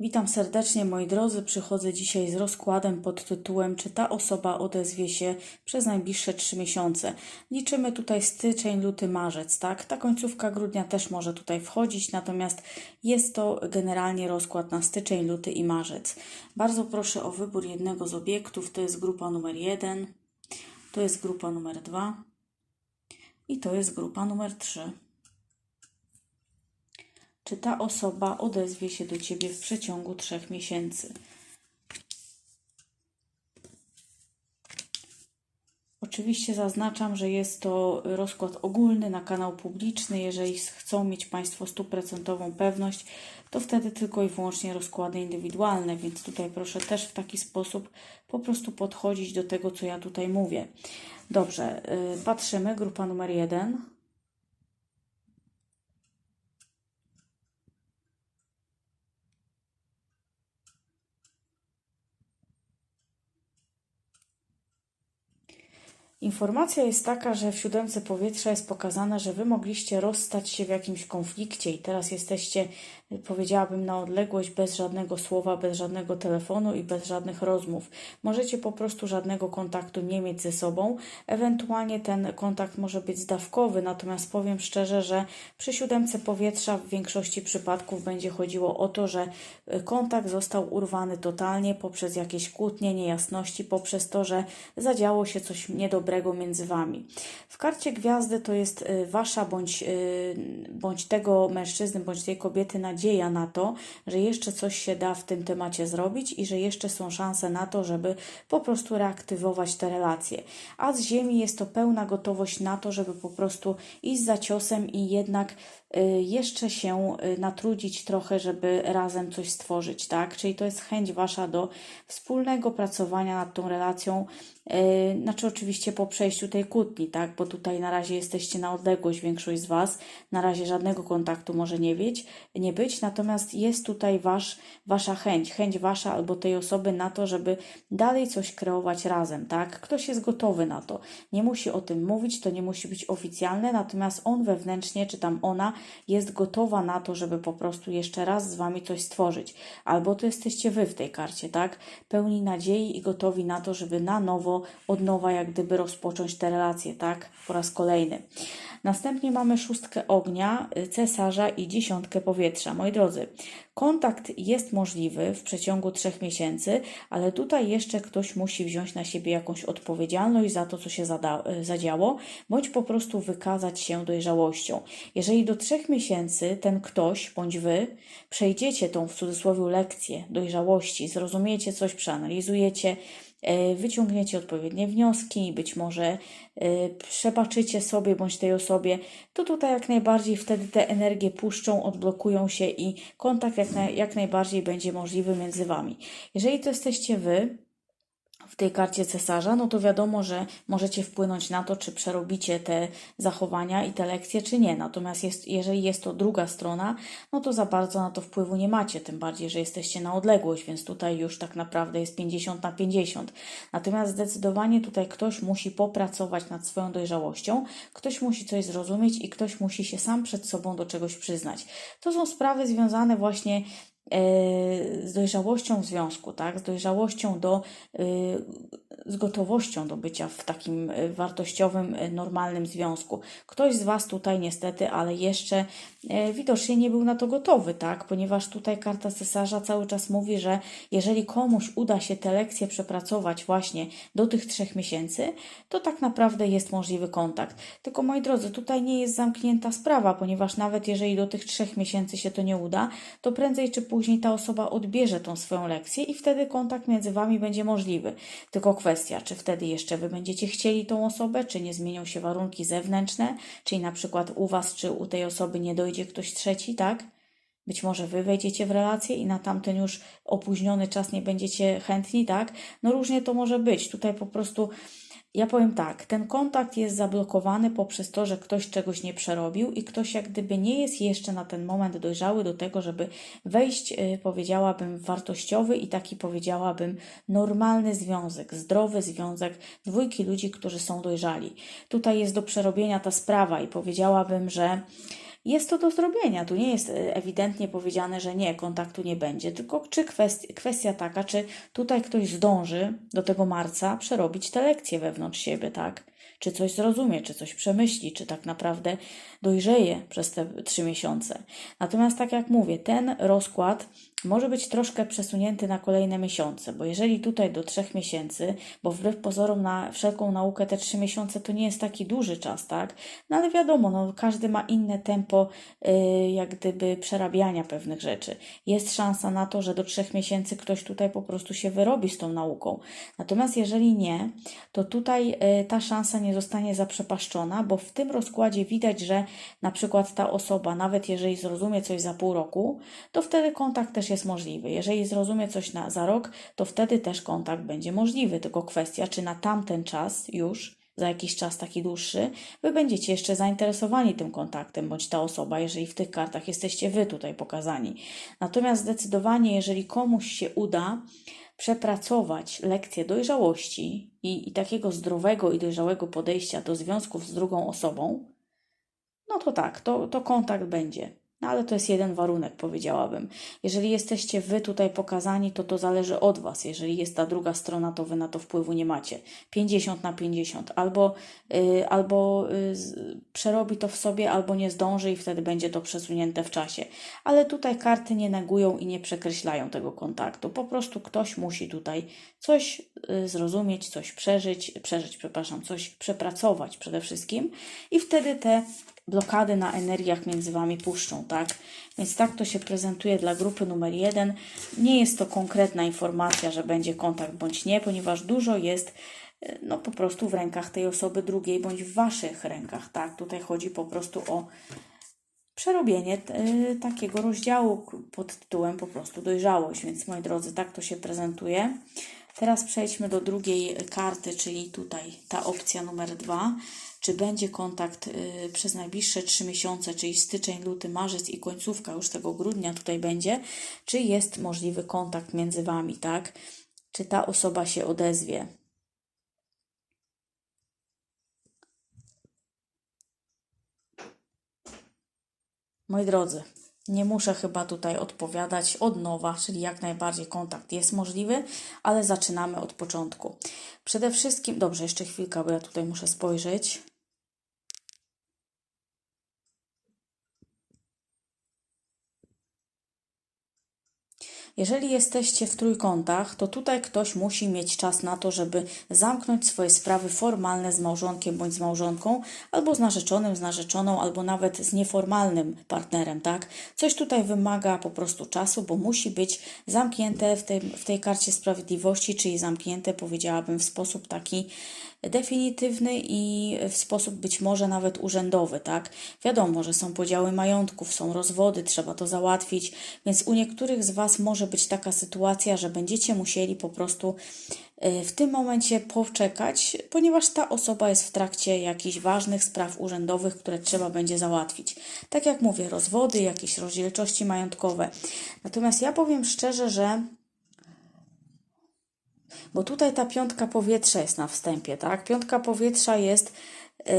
Witam serdecznie moi drodzy. Przychodzę dzisiaj z rozkładem pod tytułem Czy ta osoba odezwie się przez najbliższe trzy miesiące? Liczymy tutaj styczeń, luty, marzec, tak? Ta końcówka grudnia też może tutaj wchodzić, natomiast jest to generalnie rozkład na styczeń, luty i marzec. Bardzo proszę o wybór jednego z obiektów. To jest grupa numer jeden, to jest grupa numer dwa i to jest grupa numer trzy. Czy ta osoba odezwie się do Ciebie w przeciągu trzech miesięcy? Oczywiście zaznaczam, że jest to rozkład ogólny na kanał publiczny. Jeżeli chcą mieć Państwo stuprocentową pewność, to wtedy tylko i wyłącznie rozkłady indywidualne, więc tutaj proszę też w taki sposób po prostu podchodzić do tego, co ja tutaj mówię. Dobrze, yy, patrzymy, grupa numer jeden. Informacja jest taka, że w siódemce powietrza jest pokazane, że Wy mogliście rozstać się w jakimś konflikcie i teraz jesteście, powiedziałabym, na odległość bez żadnego słowa, bez żadnego telefonu i bez żadnych rozmów. Możecie po prostu żadnego kontaktu nie mieć ze sobą. Ewentualnie ten kontakt może być zdawkowy, natomiast powiem szczerze, że przy siódemce powietrza w większości przypadków będzie chodziło o to, że kontakt został urwany totalnie poprzez jakieś kłótnie, niejasności, poprzez to, że zadziało się coś niedobrego dobrego między Wami. W karcie gwiazdy to jest y, Wasza bądź, y, bądź tego mężczyzny, bądź tej kobiety nadzieja na to, że jeszcze coś się da w tym temacie zrobić i że jeszcze są szanse na to, żeby po prostu reaktywować te relacje. A z Ziemi jest to pełna gotowość na to, żeby po prostu iść za ciosem i jednak jeszcze się natrudzić trochę, żeby razem coś stworzyć, tak? Czyli to jest chęć Wasza do wspólnego pracowania nad tą relacją, Yy, znaczy oczywiście po przejściu tej kłótni, tak, bo tutaj na razie jesteście na odległość, większość z Was, na razie żadnego kontaktu może nie być, nie być, natomiast jest tutaj wasz, Wasza chęć, chęć Wasza albo tej osoby na to, żeby dalej coś kreować razem, tak, ktoś jest gotowy na to, nie musi o tym mówić, to nie musi być oficjalne, natomiast on wewnętrznie, czy tam ona jest gotowa na to, żeby po prostu jeszcze raz z Wami coś stworzyć, albo to jesteście Wy w tej karcie, tak, pełni nadziei i gotowi na to, żeby na nowo od nowa jak gdyby rozpocząć te relacje, tak? Po raz kolejny. Następnie mamy szóstkę ognia, y, cesarza i dziesiątkę powietrza. Moi drodzy, kontakt jest możliwy w przeciągu trzech miesięcy, ale tutaj jeszcze ktoś musi wziąć na siebie jakąś odpowiedzialność za to, co się zada, y, zadziało, bądź po prostu wykazać się dojrzałością. Jeżeli do trzech miesięcy ten ktoś bądź wy przejdziecie tą w cudzysłowie lekcję dojrzałości, zrozumiecie coś, przeanalizujecie, E, wyciągniecie odpowiednie wnioski, być może e, przebaczycie sobie bądź tej osobie, to tutaj jak najbardziej wtedy te energie puszczą, odblokują się i kontakt jak, jak najbardziej będzie możliwy między Wami. Jeżeli to jesteście Wy, w tej karcie cesarza, no to wiadomo, że możecie wpłynąć na to, czy przerobicie te zachowania i te lekcje, czy nie. Natomiast jest, jeżeli jest to druga strona, no to za bardzo na to wpływu nie macie, tym bardziej, że jesteście na odległość, więc tutaj już tak naprawdę jest 50 na 50. Natomiast zdecydowanie tutaj ktoś musi popracować nad swoją dojrzałością, ktoś musi coś zrozumieć i ktoś musi się sam przed sobą do czegoś przyznać. To są sprawy związane właśnie z dojrzałością w związku, tak? z dojrzałością do, y, z gotowością do bycia w takim y, wartościowym, normalnym związku. Ktoś z Was tutaj niestety, ale jeszcze widocznie nie był na to gotowy, tak? ponieważ tutaj karta cesarza cały czas mówi, że jeżeli komuś uda się te lekcje przepracować właśnie do tych trzech miesięcy, to tak naprawdę jest możliwy kontakt. Tylko moi drodzy, tutaj nie jest zamknięta sprawa, ponieważ nawet jeżeli do tych trzech miesięcy się to nie uda, to prędzej czy później później ta osoba odbierze tą swoją lekcję i wtedy kontakt między Wami będzie możliwy. Tylko kwestia, czy wtedy jeszcze Wy będziecie chcieli tą osobę, czy nie zmienią się warunki zewnętrzne, czyli na przykład u Was czy u tej osoby nie dojdzie ktoś trzeci, tak? Być może wy wejdziecie w relację i na tamten już opóźniony czas nie będziecie chętni, tak? No różnie to może być. Tutaj po prostu ja powiem tak, ten kontakt jest zablokowany poprzez to, że ktoś czegoś nie przerobił i ktoś jak gdyby nie jest jeszcze na ten moment dojrzały do tego, żeby wejść, y, powiedziałabym, w wartościowy i taki powiedziałabym normalny związek, zdrowy związek dwójki ludzi, którzy są dojrzali. Tutaj jest do przerobienia ta sprawa i powiedziałabym, że Jest to do zrobienia. Tu nie jest e, ewidentnie powiedziane, że nie, kontaktu nie będzie, tylko czy kwestia, kwestia taka, czy tutaj ktoś zdąży do tego marca przerobić te lekcje wewnątrz siebie, tak? Czy coś zrozumie, czy coś przemyśli, czy tak naprawdę dojrzeje przez te trzy miesiące. Natomiast, tak jak mówię, ten rozkład może być troszkę przesunięty na kolejne miesiące, bo jeżeli tutaj do trzech miesięcy, bo wbrew pozorom na wszelką naukę te trzy miesiące to nie jest taki duży czas, tak? No ale wiadomo, no, każdy ma inne tempo yy, jak gdyby przerabiania pewnych rzeczy. Jest szansa na to, że do trzech miesięcy ktoś tutaj po prostu się wyrobi z tą nauką. Natomiast jeżeli nie, to tutaj yy, ta szansa nie zostanie zaprzepaszczona, bo w tym rozkładzie widać, że na przykład ta osoba, nawet jeżeli zrozumie coś za pół roku, to wtedy kontakt też jest możliwy. Jeżeli zrozumie coś na, za rok, to wtedy też kontakt będzie możliwy. Tylko kwestia, czy na tamten czas już, za jakiś czas taki dłuższy, wy będziecie jeszcze zainteresowani tym kontaktem, bądź ta osoba, jeżeli w tych kartach jesteście wy tutaj pokazani. Natomiast zdecydowanie, jeżeli komuś się uda przepracować lekcję dojrzałości i, i takiego zdrowego i dojrzałego podejścia do związków z drugą osobą, no to tak, to, to kontakt będzie. No ale to jest jeden warunek, powiedziałabym. Jeżeli jesteście wy tutaj pokazani, to to zależy od was. Jeżeli jest ta druga strona, to wy na to wpływu nie macie. 50 na 50. Albo, y, albo y, z, przerobi to w sobie, albo nie zdąży i wtedy będzie to przesunięte w czasie. Ale tutaj karty nie negują i nie przekreślają tego kontaktu. Po prostu ktoś musi tutaj coś y, zrozumieć, coś przeżyć, przeżyć, przepraszam, coś przepracować przede wszystkim i wtedy te blokady na energiach między Wami puszczą, tak? Więc tak to się prezentuje dla grupy numer jeden. Nie jest to konkretna informacja, że będzie kontakt bądź nie, ponieważ dużo jest e, no po prostu w rękach tej osoby drugiej bądź w Waszych rękach, tak? Tutaj chodzi po prostu o przerobienie y, takiego rozdziału pod tytułem po prostu dojrzałość, więc moi drodzy, tak to się prezentuje. Teraz przejdźmy do drugiej karty, czyli tutaj ta opcja numer dwa czy będzie kontakt y, przez najbliższe trzy miesiące, czyli styczeń, luty, marzec i końcówka już tego grudnia tutaj będzie, czy jest możliwy kontakt między Wami, tak? Czy ta osoba się odezwie? Moi drodzy, nie muszę chyba tutaj odpowiadać od nowa, czyli jak najbardziej kontakt jest możliwy, ale zaczynamy od początku. Przede wszystkim, dobrze, jeszcze chwilkę, bo ja tutaj muszę spojrzeć. Jeżeli jesteście w trójkątach, to tutaj ktoś musi mieć czas na to, żeby zamknąć swoje sprawy formalne z małżonkiem bądź z małżonką, albo z narzeczonym, z narzeczoną, albo nawet z nieformalnym partnerem, tak? Coś tutaj wymaga po prostu czasu, bo musi być zamknięte w tej, w tej karcie sprawiedliwości, czyli zamknięte, powiedziałabym, w sposób taki definitywny i w sposób być może nawet urzędowy, tak? Wiadomo, że są podziały majątków, są rozwody, trzeba to załatwić, więc u niektórych z Was może być taka sytuacja, że będziecie musieli po prostu y, w tym momencie poczekać, ponieważ ta osoba jest w trakcie jakichś ważnych spraw urzędowych, które trzeba będzie załatwić. Tak jak mówię, rozwody, jakieś rozdzielczości majątkowe. Natomiast ja powiem szczerze, że bo tutaj ta piątka powietrza jest na wstępie, tak? Piątka powietrza jest yy,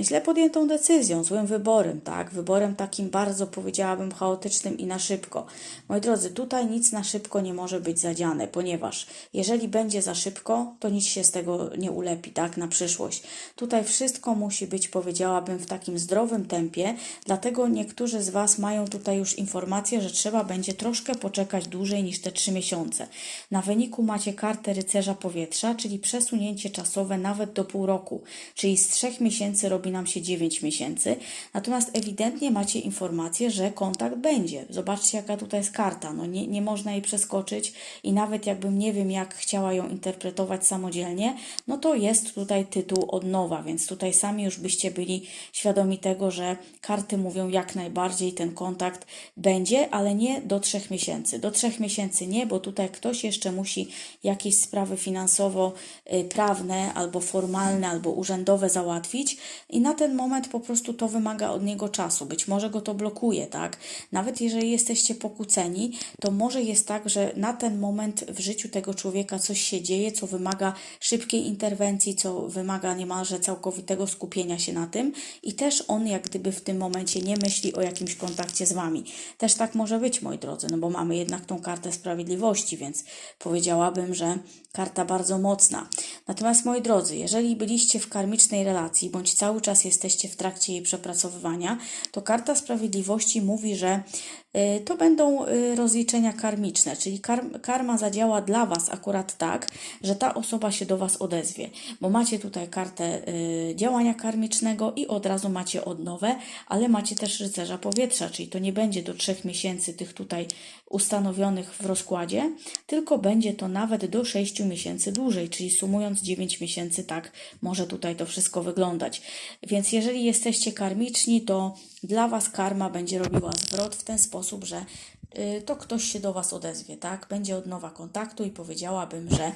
źle podjętą decyzją, złym wyborem, tak? Wyborem takim bardzo, powiedziałabym, chaotycznym i na szybko. Moi drodzy, tutaj nic na szybko nie może być zadziane, ponieważ jeżeli będzie za szybko, to nic się z tego nie ulepi, tak? Na przyszłość. Tutaj wszystko musi być, powiedziałabym, w takim zdrowym tempie, dlatego niektórzy z Was mają tutaj już informację, że trzeba będzie troszkę poczekać dłużej niż te trzy miesiące. Na wyniku macie kartę rycerza powietrza, czyli przesunięcie czasowe nawet do pół roku, czyli z trzech miesięcy robi nam się 9 miesięcy. Natomiast ewidentnie macie informację, że kontakt będzie. Zobaczcie, jaka tutaj jest karta. No nie, nie można jej przeskoczyć i nawet jakbym nie wiem, jak chciała ją interpretować samodzielnie, no to jest tutaj tytuł od nowa, więc tutaj sami już byście byli świadomi tego, że karty mówią jak najbardziej ten kontakt będzie, ale nie do trzech miesięcy. Do trzech miesięcy nie, bo tutaj ktoś jeszcze musi jakieś sprawy finansowo-prawne albo formalne, albo urzędowe załatwić i na ten moment po prostu to wymaga od niego czasu. Być może go to blokuje, tak? Nawet jeżeli jesteście pokłóceni, to może jest tak, że na ten moment w życiu tego człowieka coś się dzieje, co wymaga szybkiej interwencji, co wymaga niemalże całkowitego skupienia się na tym i też on jak gdyby w tym momencie nie myśli o jakimś kontakcie z Wami. Też tak może być, moi drodzy, no bo mamy jednak tą kartę sprawiedliwości, więc powiedziałabym, że karta bardzo mocna. Natomiast moi drodzy, jeżeli byliście w karmicznej relacji, bądź cały czas jesteście w trakcie jej przepracowywania, to karta sprawiedliwości mówi, że to będą y, rozliczenia karmiczne, czyli kar karma zadziała dla Was akurat tak, że ta osoba się do Was odezwie, bo macie tutaj kartę y, działania karmicznego i od razu macie odnowę, ale macie też rycerza powietrza, czyli to nie będzie do trzech miesięcy tych tutaj ustanowionych w rozkładzie, tylko będzie to nawet do 6 miesięcy dłużej, czyli sumując 9 miesięcy, tak może tutaj to wszystko wyglądać. Więc jeżeli jesteście karmiczni, to dla Was karma będzie robiła zwrot w ten sposób, że to ktoś się do Was odezwie, tak? Będzie od nowa kontaktu i powiedziałabym, że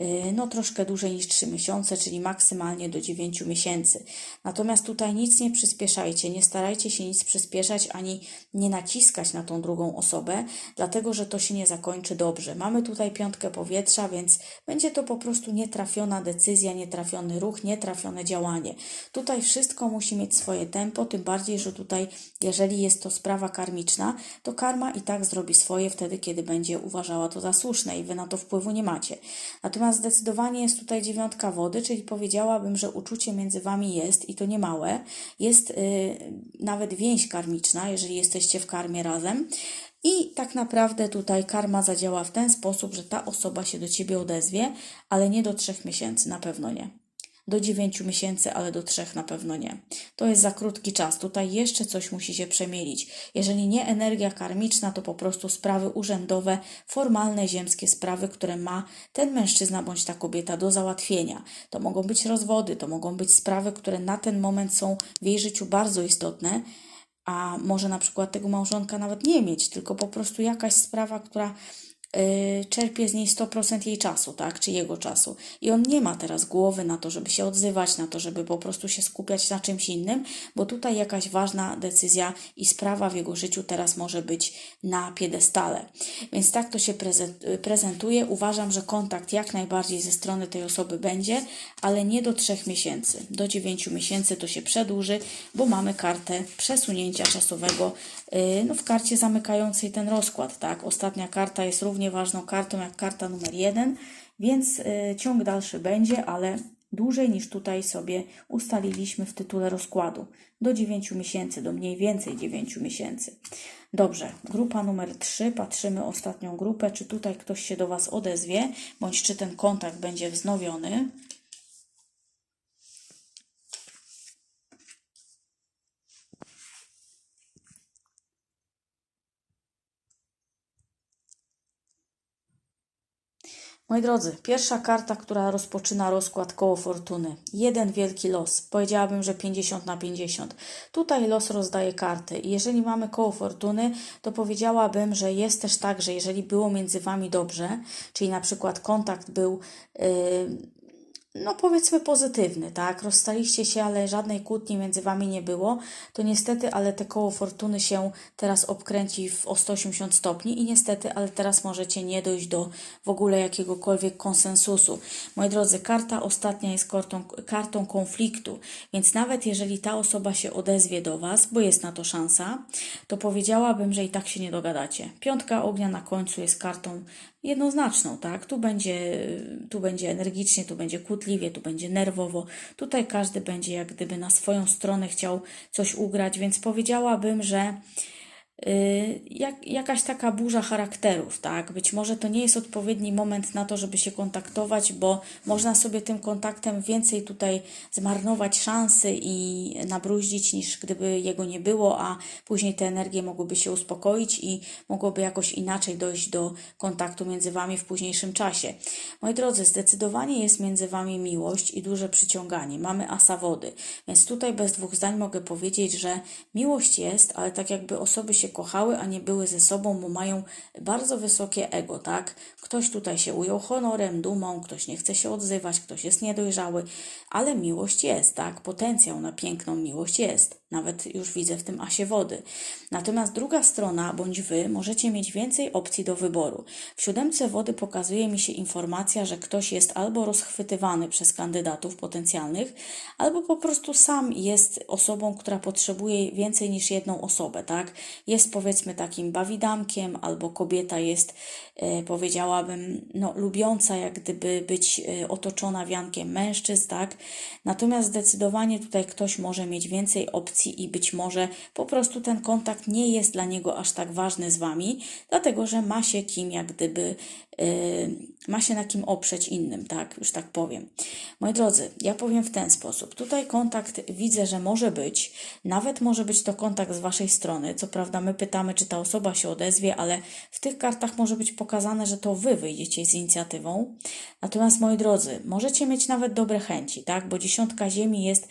y, no troszkę dłużej niż 3 miesiące, czyli maksymalnie do 9 miesięcy. Natomiast tutaj nic nie przyspieszajcie, nie starajcie się nic przyspieszać ani nie naciskać na tą drugą osobę, dlatego że to się nie zakończy dobrze. Mamy tutaj piątkę powietrza, więc będzie to po prostu nietrafiona decyzja, nietrafiony ruch, nietrafione działanie. Tutaj wszystko musi mieć swoje tempo, tym bardziej, że tutaj, jeżeli jest to sprawa karmiczna, to karma i tak zrobi swoje wtedy, kiedy będzie uważała to za słuszne i wy na to wpływu nie macie. Natomiast zdecydowanie jest tutaj dziewiątka wody, czyli powiedziałabym, że uczucie między wami jest i to nie małe. Jest yy, nawet więź karmiczna, jeżeli jesteście w karmie razem. I tak naprawdę tutaj karma zadziała w ten sposób, że ta osoba się do ciebie odezwie, ale nie do trzech miesięcy, na pewno nie do 9 miesięcy, ale do 3 na pewno nie. To jest za krótki czas. Tutaj jeszcze coś musi się przemielić. Jeżeli nie energia karmiczna, to po prostu sprawy urzędowe, formalne, ziemskie sprawy, które ma ten mężczyzna bądź ta kobieta do załatwienia. To mogą być rozwody, to mogą być sprawy, które na ten moment są w jej życiu bardzo istotne. A może na przykład tego małżonka nawet nie mieć, tylko po prostu jakaś sprawa, która czerpie z niej 100% jej czasu, tak, czy jego czasu. I on nie ma teraz głowy na to, żeby się odzywać, na to, żeby po prostu się skupiać na czymś innym, bo tutaj jakaś ważna decyzja i sprawa w jego życiu teraz może być na piedestale. Więc tak to się prezent- prezentuje. Uważam, że kontakt jak najbardziej ze strony tej osoby będzie, ale nie do trzech miesięcy. Do dziewięciu miesięcy to się przedłuży, bo mamy kartę przesunięcia czasowego no, w karcie zamykającej ten rozkład, tak. Ostatnia karta jest równie ważną kartą jak karta numer jeden, więc y, ciąg dalszy będzie, ale dłużej niż tutaj sobie ustaliliśmy w tytule rozkładu. Do 9 miesięcy, do mniej więcej 9 miesięcy. Dobrze, grupa numer 3, patrzymy ostatnią grupę, czy tutaj ktoś się do Was odezwie, bądź czy ten kontakt będzie wznowiony. Moi drodzy, pierwsza karta, która rozpoczyna rozkład koło fortuny. Jeden wielki los. Powiedziałabym, że 50 na 50. Tutaj los rozdaje karty. Jeżeli mamy koło fortuny, to powiedziałabym, że jest też tak, że jeżeli było między Wami dobrze, czyli na przykład kontakt był. Yy, no powiedzmy pozytywny, tak? Rozstaliście się, ale żadnej kłótni między wami nie było, to niestety, ale te koło fortuny się teraz obkręci w o 180 stopni i niestety, ale teraz możecie nie dojść do w ogóle jakiegokolwiek konsensusu. Moi drodzy, karta ostatnia jest kartą, kartą konfliktu, więc nawet jeżeli ta osoba się odezwie do was, bo jest na to szansa, to powiedziałabym, że i tak się nie dogadacie. Piątka ognia na końcu jest kartą jednoznaczną, tak? Tu będzie, tu będzie energicznie, tu będzie kłótliwie, tu będzie nerwowo. Tutaj każdy będzie jak gdyby na swoją stronę chciał coś ugrać, więc powiedziałabym, że jak, jakaś taka burza charakterów, tak? Być może to nie jest odpowiedni moment na to, żeby się kontaktować, bo można sobie tym kontaktem więcej tutaj zmarnować szansy i nabruździć, niż gdyby jego nie było, a później te energie mogłyby się uspokoić i mogłoby jakoś inaczej dojść do kontaktu między Wami w późniejszym czasie. Moi drodzy, zdecydowanie jest między Wami miłość i duże przyciąganie. Mamy asa wody, więc tutaj bez dwóch zdań mogę powiedzieć, że miłość jest, ale tak jakby osoby się się kochały, a nie były ze sobą, bo mają bardzo wysokie ego, tak? Ktoś tutaj się ujął honorem, dumą, ktoś nie chce się odzywać, ktoś jest niedojrzały, ale miłość jest, tak? Potencjał na piękną miłość jest. Nawet już widzę w tym asie wody. Natomiast druga strona, bądź wy, możecie mieć więcej opcji do wyboru. W siódemce wody pokazuje mi się informacja, że ktoś jest albo rozchwytywany przez kandydatów potencjalnych, albo po prostu sam jest osobą, która potrzebuje więcej niż jedną osobę, tak? Jest powiedzmy takim bawidamkiem, albo kobieta jest, e, powiedziałabym, no, lubiąca jak gdyby być e, otoczona wiankiem mężczyzn, tak? Natomiast zdecydowanie tutaj ktoś może mieć więcej opcji i być może po prostu ten kontakt nie jest dla niego aż tak ważny z wami, dlatego że ma się kim jak gdyby yy, ma się na kim oprzeć innym, tak, już tak powiem. Moi drodzy, ja powiem w ten sposób. Tutaj kontakt widzę, że może być, nawet może być to kontakt z waszej strony. Co prawda, my pytamy, czy ta osoba się odezwie, ale w tych kartach może być pokazane, że to wy wyjdziecie z inicjatywą. Natomiast, moi drodzy, możecie mieć nawet dobre chęci, tak, bo dziesiątka ziemi jest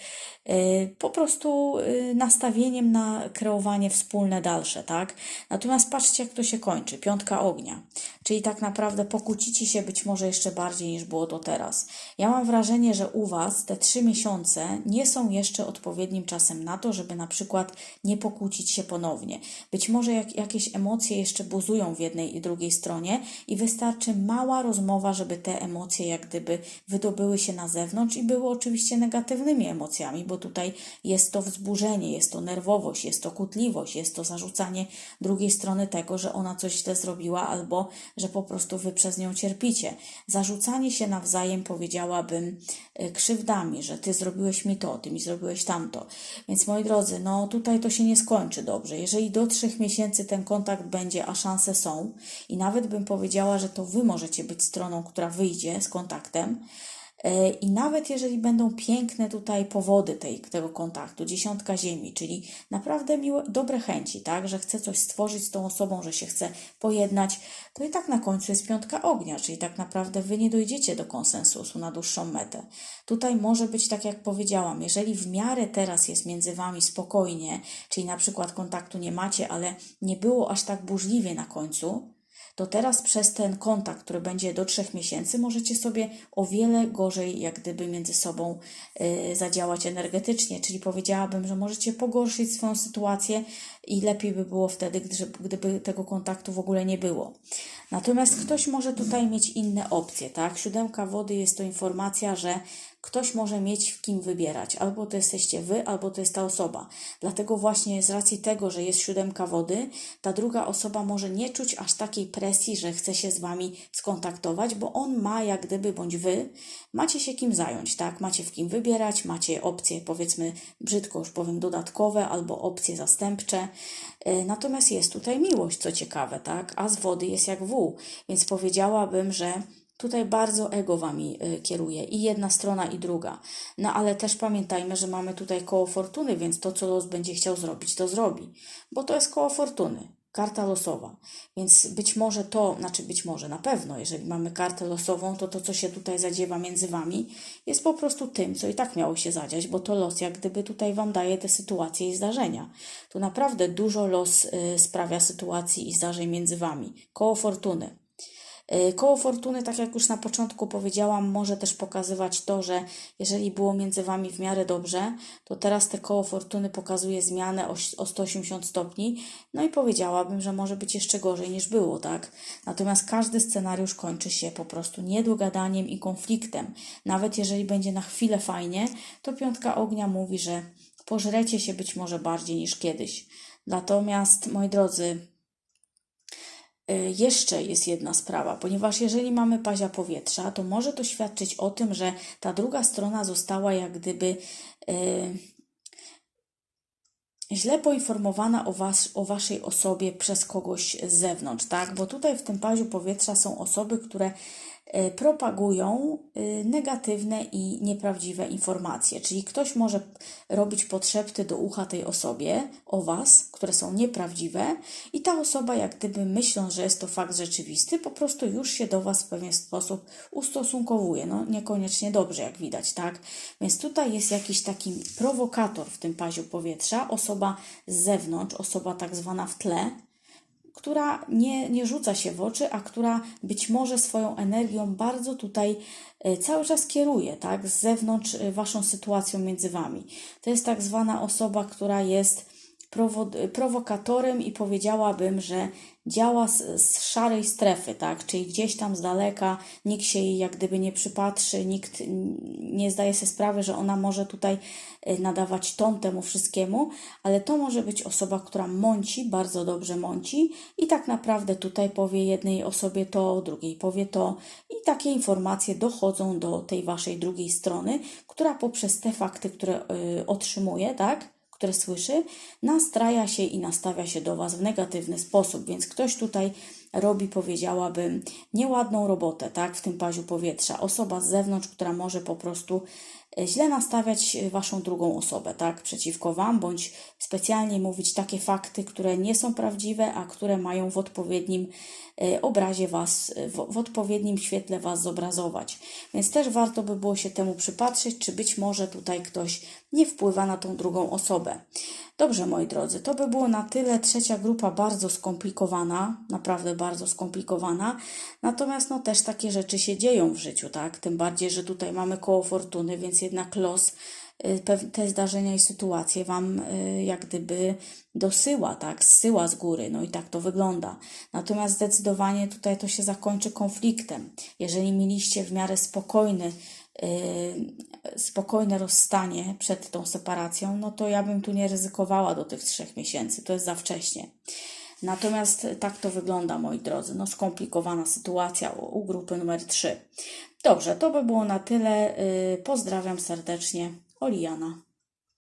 Y, po prostu y, nastawieniem na kreowanie wspólne dalsze, tak? Natomiast patrzcie, jak to się kończy. Piątka ognia. Czyli tak naprawdę pokłócicie się być może jeszcze bardziej niż było to teraz. Ja mam wrażenie, że u Was te trzy miesiące nie są jeszcze odpowiednim czasem na to, żeby na przykład nie pokłócić się ponownie. Być może jak, jakieś emocje jeszcze buzują w jednej i drugiej stronie i wystarczy mała rozmowa, żeby te emocje jak gdyby wydobyły się na zewnątrz i były oczywiście negatywnymi emocjami, bo tutaj jest to wzburzenie, jest to nerwowość, jest to kutliwość, jest to zarzucanie drugiej strony tego, że ona coś źle zrobiła albo że po prostu wy przez nią cierpicie. Zarzucanie się nawzajem, powiedziałabym, y, krzywdami, że ty zrobiłeś mi to, ty mi zrobiłeś tamto. Więc moi drodzy, no tutaj to się nie skończy dobrze. Jeżeli do trzech miesięcy ten kontakt będzie, a szanse są, i nawet bym powiedziała, że to wy możecie być stroną, która wyjdzie z kontaktem, I nawet jeżeli będą piękne tutaj powody tej, tego kontaktu, dziesiątka ziemi, czyli naprawdę miłe, dobre chęci, tak, że chce coś stworzyć z tą osobą, że się chce pojednać, to i tak na końcu jest piątka ognia, czyli tak naprawdę wy nie dojdziecie do konsensusu na dłuższą metę. Tutaj może być tak, jak powiedziałam, jeżeli w miarę teraz jest między wami spokojnie, czyli na przykład kontaktu nie macie, ale nie było aż tak burzliwie na końcu, to teraz przez ten kontakt, który będzie do trzech miesięcy, możecie sobie o wiele gorzej, jak gdyby między sobą y, zadziałać energetycznie. Czyli powiedziałabym, że możecie pogorszyć swoją sytuację i lepiej by było wtedy, gdyby tego kontaktu w ogóle nie było. Natomiast ktoś może tutaj mieć inne opcje, tak? Siódemka wody jest to informacja, że ktoś może mieć w kim wybierać. Albo to jesteście wy, albo to jest ta osoba. Dlatego właśnie z racji tego, że jest siódemka wody, ta druga osoba może nie czuć aż takiej presji, że chce się z wami skontaktować, bo on ma jak gdyby, bądź wy, macie się kim zająć, tak? Macie w kim wybierać, macie opcje, powiedzmy, brzydko już powiem, dodatkowe albo opcje zastępcze. E, natomiast jest tutaj miłość, co ciekawe, tak? A z wody jest jak wół, więc powiedziałabym, że Tutaj bardzo ego wami y, kieruje i jedna strona, i druga. No ale też pamiętajmy, że mamy tutaj koło fortuny, więc to, co los będzie chciał zrobić, to zrobi, bo to jest koło fortuny, karta losowa. Więc być może to, znaczy być może na pewno, jeżeli mamy kartę losową, to to, co się tutaj zadziewa między wami, jest po prostu tym, co i tak miało się zadziać, bo to los jak gdyby tutaj wam daje te sytuacje i zdarzenia. Tu naprawdę dużo los y, sprawia sytuacji i zdarzeń między wami. Koło fortuny. E, koło fortuny, tak jak już na początku powiedziałam, może też pokazywać to, że jeżeli było między Wami w miarę dobrze, to teraz te koło fortuny pokazuje zmianę o, o 180 stopni. No i powiedziałabym, że może być jeszcze gorzej niż było, tak? Natomiast każdy scenariusz kończy się po prostu niedogadaniem i konfliktem. Nawet jeżeli będzie na chwilę fajnie, to piątka ognia mówi, że pożrecie się być może bardziej niż kiedyś. Natomiast, moi drodzy, jeszcze jest jedna sprawa, ponieważ jeżeli mamy pazia powietrza, to może to świadczyć o tym, że ta druga strona została jak gdyby yy, źle poinformowana o, was, o waszej osobie przez kogoś z zewnątrz, tak? Bo tutaj w tym paziu powietrza są osoby, które e, propagują e, negatywne i nieprawdziwe informacje. Czyli ktoś może robić podszepty do ucha tej osobie o Was, które są nieprawdziwe, i ta osoba, jak gdyby myśląc, że jest to fakt rzeczywisty, po prostu już się do Was w pewien sposób ustosunkowuje. No, niekoniecznie dobrze, jak widać, tak? Więc tutaj jest jakiś taki prowokator w tym paziu powietrza, osoba z zewnątrz, osoba tak zwana w tle, która nie, nie rzuca się w oczy, a która być może swoją energią bardzo tutaj e, cały czas kieruje, tak, z zewnątrz e, waszą sytuacją między wami. To jest tak zwana osoba, która jest prowokatorem i powiedziałabym, że działa z, z szarej strefy, tak? Czyli gdzieś tam z daleka, nikt się jej jak gdyby nie przypatrzy, nikt nie zdaje sobie sprawy, że ona może tutaj y, nadawać ton temu wszystkiemu, ale to może być osoba, która mąci, bardzo dobrze mąci i tak naprawdę tutaj powie jednej osobie to, drugiej powie to i takie informacje dochodzą do tej waszej drugiej strony, która poprzez te fakty, które y, otrzymuje, tak? Które słyszy, nastraja się i nastawia się do Was w negatywny sposób. Więc ktoś tutaj robi, powiedziałabym, nieładną robotę, tak, w tym paziu powietrza. Osoba z zewnątrz, która może po prostu źle nastawiać Waszą drugą osobę, tak, przeciwko Wam, bądź specjalnie mówić takie fakty, które nie są prawdziwe, a które mają w odpowiednim e, obrazie Was, w, w odpowiednim świetle Was zobrazować. Więc też warto by było się temu przypatrzeć, czy być może tutaj ktoś nie wpływa na tą drugą osobę. Dobrze, moi drodzy, to by było na tyle. Trzecia grupa bardzo skomplikowana, naprawdę bardzo skomplikowana. Natomiast no też takie rzeczy się dzieją w życiu, tak? Tym bardziej, że tutaj mamy koło fortuny, więc jednak los y, te zdarzenia i sytuacje Wam y, jak gdyby dosyła, tak, zsyła z góry, no i tak to wygląda. Natomiast zdecydowanie tutaj to się zakończy konfliktem. Jeżeli mieliście w miarę spokojny, y, spokojne rozstanie przed tą separacją, no to ja bym tu nie ryzykowała do tych trzech miesięcy, to jest za wcześnie. Natomiast tak to wygląda, moi drodzy. No, skomplikowana sytuacja u, u grupy numer 3. Dobrze, to by było na tyle. Y, Pozdrawiam serdecznie. Oliana.